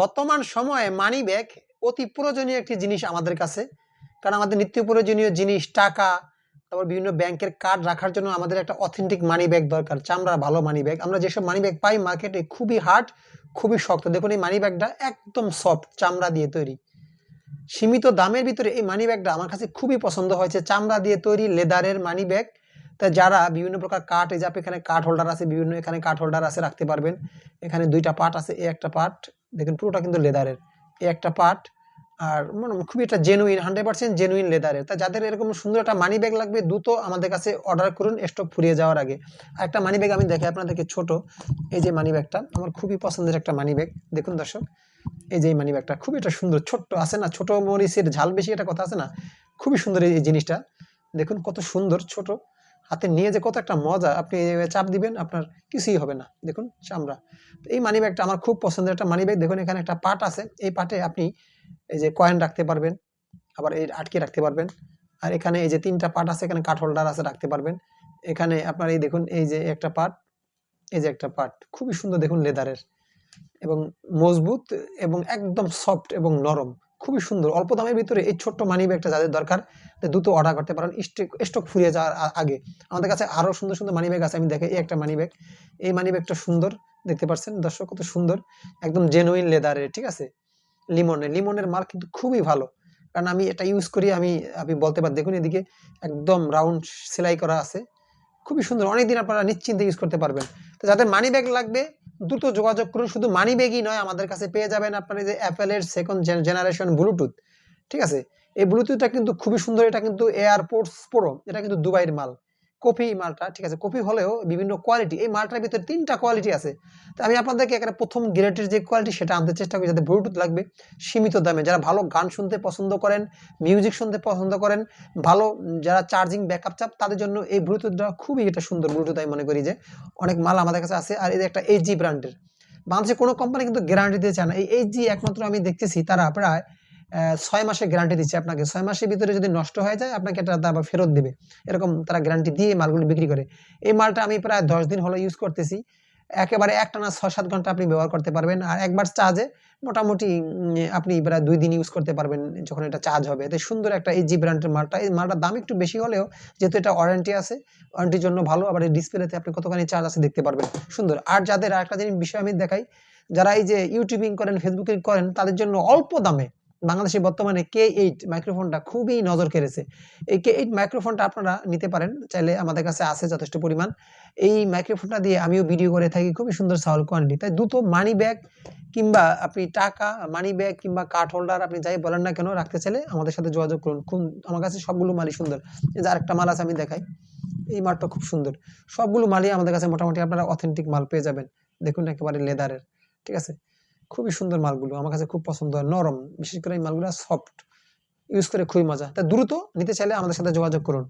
বর্তমান সময়ে money bag অতি প্রয়োজনীয় একটি জিনিস আমাদের কাছে। কারণ আমাদের নিত্য প্রয়োজনীয় জিনিস, টাকা, তারপর বিভিন্ন ব্যাংকের কার্ড রাখার জন্য আমাদের একটা অথেন্টিক মানি ব্যাগ দরকার, চামড়া ভালো মানি ব্যাগ আমরা যেসব মানি ব্যাগ পাই মার্কেটে খুবই হার্ড খুবই শক্ত। দেখুন এই মানি ব্যাগটা একদম সফট চামড়া দিয়ে তৈরি। সীমিত দামের ভিতরে এই মানি ব্যাগটা আমার কাছে খুবই পছন্দ হয়েছে। চামড়া দিয়ে তৈরি লেদারের মানি ব্যাগ তা যারা বিভিন্ন প্রকার কাঠ, এই যে এখানে কাঠ হোল্ডার আছে, বিভিন্ন এখানে কাঠ হোল্ডার আছে রাখতে পারবেন। এখানে দুইটা পার্ট আছে এই একটা পার্ট দেখুন পুরোটা কিন্তু লেদারের এই একটা পার্ট আর মানে খুবই একটা জেনুইন হান্ড্রেড পার্সেন্ট জেনুইন লেদারের তা যাদের এরকম সুন্দর একটা মানি ব্যাগ লাগবে, দ্রুত আমাদের কাছে অর্ডার করুন স্টক ফুরিয়ে যাওয়ার আগে। আর একটা মানি ব্যাগ আমি দেখে আপনাদেরকে ছোট। এই যে মানি ব্যাগটা আমার খুবই পছন্দের একটা মানি ব্যাগ দেখুন দর্শক। এই যে মানি ব্যাগটা খুবই একটা সুন্দর, ছোট্ট আছে না, ছোট মরিচের ঝাল বেশি একটা কথা আছে না? খুবই সুন্দর এই জিনিসটা। দেখুন কত সুন্দর, ছোট। হাতে নিয়ে যে কত একটা মজা, আপনি চাপ দিবেন, আপনার কিছুই হবে না। দেখুন, চামড়া। তো এই মানি ব্যাগটা আমার খুব পছন্দের একটা মানি ব্যাগ দেখুন, এখানে একটা পার্ট আছে। এই পার্টে আপনি এই যে কয়েন রাখতে পারবেন, আবার এই আটকে রাখতে পারবেন। আর এখানে এই যে তিনটা পার্ট আছে, এখানে কাঠ হোল্ডার আছে, রাখতে পারবেন। এখানে আপনার এই দেখুন, এই যে একটা পার্ট এই যে একটা পার্ট খুবই সুন্দর দেখুন লেদারের। এবং মজবুত এবং একদম সফট এবং নরম। খুবই সুন্দর। অল্প দামের ভিতরে এই ছোট্ট মানি ব্যাগটা যাদের দরকার দ্রুত অর্ডার করতে পারেন। স্টক স্টক ফুরিয়ে যাওয়ার আগে। আমাদের কাছে আরও সুন্দর সুন্দর মানি ব্যাগ আছে। আমি দেখে এই একটা মানি ব্যাগ এই মানি ব্যাগটা সুন্দর, দেখতে পাচ্ছেন? দর্শক, কত সুন্দর। একদম জেনুইন লেদারের ঠিক আছে? লিমনের লিমনের মাল কিন্তু খুবই ভালো। কারণ আমি এটা ইউজ করি, আমি আপনি বলতে পার, দেখুন এদিকে একদম রাউন্ড সেলাই করা আছে। খুবই সুন্দর। অনেকদিন আপনারা নিশ্চিন্তে ইউজ করতে পারবেন। তো যাদের মানি ব্যাগ লাগবে দ্রুত যোগাযোগ করুন। শুধু মানি ব্যাগই নয়, আমাদের কাছে পেয়ে যাবেন আপনার যে অ্যাপেলের সেকেন্ড জেনারেশন ব্লুটুথ ঠিক আছে? এই ব্লুটুথটা কিন্তু খুবই সুন্দর, এটা কিন্তু এয়ারপোর্টস প্রো এটা কিন্তু দুবাইয়ের মাল। কপি মালটা, ঠিক আছে? কপি হলেও বিভিন্ন কোয়ালিটি এই মালটার ভিতরে তিনটা কোয়ালিটি আছে। তো আমি আপনাদেরকে এখানে প্রথম গ্রেডের যে কোয়ালিটি সেটা আনতে চেষ্টা করি যাতে ব্লুটুথ লাগবে, সীমিত দামে। যারা ভালো গান শুনতে পছন্দ করেন মিউজিক শুনতে পছন্দ করেন, ভালো যারা চার্জিং ব্যাকআপ চাপ, তাদের জন্য এই ব্লুটুথটা খুবই এটা সুন্দর ব্লুটুথ আমি মনে করি যে অনেক মাল আমাদের কাছে আছে, আর এই একটা এইচজি ব্র্যান্ডের বাংলাদেশে কোনো কোম্পানি কিন্তু গ্যারান্টি দিতে চায় না। এই এইচজি একমাত্র আমি দেখতেছি, তারা প্রায় ছয় মাসের গ্যারান্টি দিচ্ছে আপনাকে। ছয় মাসের ভিতরে যদি নষ্ট হয়ে যায়, আপনাকে এটা আবার ফেরত দেবে। এরকম তারা গ্যারান্টি দিয়ে মালগুলো বিক্রি করে। এই মালটা আমি প্রায় দশ দিন হলো ইউজ করতেছি। একেবারে একটানা ছয় সাত ঘণ্টা আপনি ব্যবহার করতে পারবেন। আর একবার চার্জে মোটামুটি আপনি প্রায় দুই দিন ইউজ করতে পারবেন যখন এটা চার্জ হবে। এতে সুন্দর একটা এইচজি ব্র্যান্ডের মালটা। এই মালটার দাম একটু বেশি হলেও যেহেতু এটা ওয়ারেন্টি আছে ওয়ারেন্টির জন্য ভালো। আবার এই ডিসপ্লেতে আপনি কতখানি চার্জ আছে দেখতে পারবেন। সুন্দর। আর যাদের আরেকটা জিনিস বিষয় আমি দেখাই, যারা এই যে ইউটিউবিং করেন ফেসবুকিং করেন, তাদের জন্য অল্প দামে বাংলাদেশে বর্তমানে কে এইট মাইক্রোফোনটা খুবই নজর কেড়েছে। এই কে এইট মাইক্রোফোনটা আপনারা নিতে পারেন, চাইলে আমাদের কাছে আছে যথেষ্ট পরিমাণ। এই মাইক্রোফোনটা দিয়ে আমিও ভিডিও করে থাকি, খুবই সুন্দর সাউন্ড কোয়ালিটি তাই দুটো মানি ব্যাগ কিংবা আপনি টাকা মানি ব্যাগ কিংবা কার্ড হোল্ডার আপনি যাই বলেন না কেন, রাখতে চাইলে আমাদের সাথে যোগাযোগ করুন। খুব, আমার কাছে সবগুলো মালই সুন্দর। যে আরেকটা মাল আছে, আমি দেখাই। এই মালটা খুব সুন্দর। সবগুলো মালই আমাদের কাছে মোটামুটি আপনারা অথেন্টিক মাল পেয়ে যাবেন। দেখুন একেবারে লেদারের ঠিক আছে? খুবই সুন্দর মালগুলো, আমার কাছে খুব পছন্দ হয়, নরম। বিশেষ করে এই মালগুলো সফট ইউজ করে খুবই মজা। তা দ্রুত নিতে চাইলে আমাদের সাথে যোগাযোগ করুন।